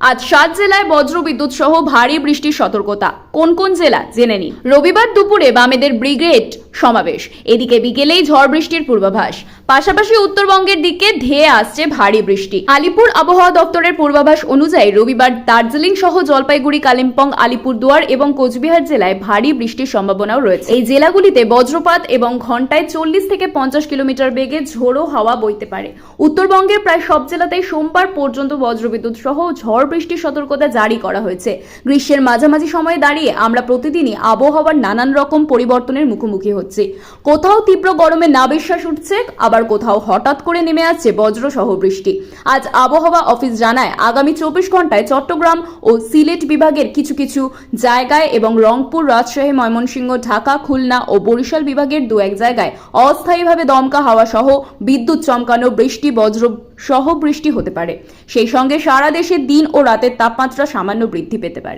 আজ সাত জেলায় বজ্রবিদ্যুৎ সহ ভারী বৃষ্টির সতর্কতা। কোন কোন জেলা? জেনে নিন। রবিবার দুপুরে বামেদের ব্রিগেড সমাবেশ। এদিকে বিকেলেই ঝড় বৃষ্টির পূর্বাভাস। পাশাপাশি উত্তরবঙ্গের দিকে ধেয়ে আসছে ভারী বৃষ্টি। আলিপুর আবহাওয়া দপ্তরের পূর্বাভাস অনুযায়ী রবিবার দার্জিলিং সহ জলপাইগুড়ি, কালিম্পং, আলিপুরদুয়ার এবং কোচবিহার জেলায় ভারী বৃষ্টির সম্ভাবনাও রয়েছে। এই জেলাগুলিতে বজ্রপাত এবং ঘন্টায় চল্লিশ থেকে পঞ্চাশ কিলোমিটার বেগে ঝোড়ো হাওয়া বইতে পারে। উত্তরবঙ্গের প্রায় সব জেলাতেই সোমবার পর্যন্ত বজ্রবিদ্যুৎ সহ ঝড় বৃষ্টির সতর্কতা জারি করা হয়েছে। গ্রীষ্মের মাঝামাঝি সময়ে দাঁড়িয়ে আমরা প্রতিদিনই আবহাওয়ার নানান রকম পরিবর্তনের মুখোমুখি হচ্ছি। কোথাও তীব্র গরমে নাবিশ্বাস উঠছে, আবার কোথাও হঠাৎ করে নেমে আসছে বজ্র সহ বৃষ্টি। আজ আবহাওয়া অফিস জানায়, আগামী চব্বিশ ঘন্টায় চট্টগ্রাম ও সিলেট বিভাগের কিছু কিছু জায়গায় এবং রংপুর, রাজশাহী, ময়মনসিংহ, ঢাকা, খুলনা ও বরিশাল বিভাগের দু এক জায়গায় অস্থায়ীভাবে দমকা হাওয়া সহ বিদ্যুৎ চমকানো বৃষ্টি, বজ্র সহ বৃষ্টি হতে পারে। সেই সঙ্গে সারা দেশে দিন ও রাতের তাপমাত্রা সামান্য বৃদ্ধি পেতে পারে।